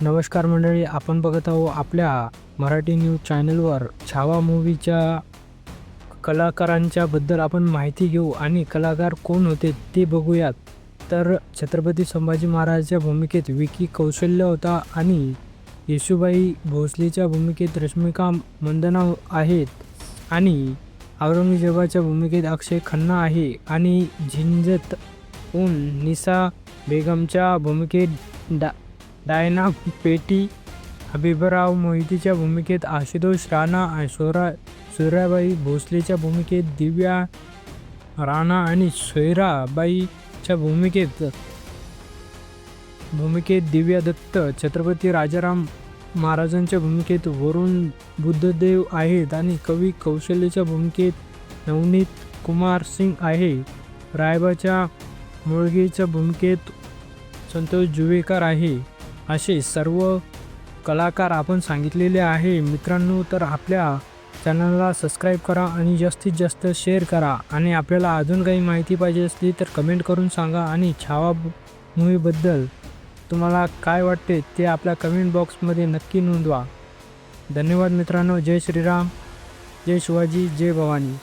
नमस्कार मंडळी आपण बघत आहोत आपल्या मराठी न्यूज चॅनलवर छावा मूवीच्या कलाकारांच्या बद्दल आपण माहिती घेऊ आणि कलाकार कोण होते ते बघूयात. तर छत्रपती संभाजी महाराजांच्या भूमिकेत विकी कौशल्य होता आणि येशूबाई भोसलेच्या भूमिकेत रश्मिका मंदना आहेत आणि औरंगजेबाच्या भूमिकेत अक्षय खन्ना आहे आणि झिंजत उन निसा बेगमच्या भूमिकेत डा डायना पेटी हबीबराव मोहितीच्या भूमिकेत आशुतोष राणा सोरा सोराबाई भोसलेच्या भूमिकेत दिव्या राणा आणि सोयराबाईच्या भूमिकेत भूमिकेत दिव्या दत्त छत्रपती राजाराम महाराजांच्या भूमिकेत वरुण बुद्धदेव आहेत आणि कवी कौशल्याच्या भूमिकेत नवनीत कुमार सिंग आहे. रायबाच्या मुळगीच्या भूमिकेत संतोष जुवेकर आहे. असे सर्व कलाकार आपण सांगितलेले आहे. मित्रांनो तर आपल्या चॅनलला सबस्क्राईब करा आणि जास्तीत जास्त शेअर करा. आणि आपल्याला अजून काही माहिती पाहिजे असली तर कमेंट करून सांगा. आणि छावा मूवीबद्दल तुम्हाला काय वाटते ते आपल्या कमेंट बॉक्समध्ये नक्की नोंदवा. धन्यवाद मित्रांनो. जय श्रीराम. जय शिवाजी. जय भवानी.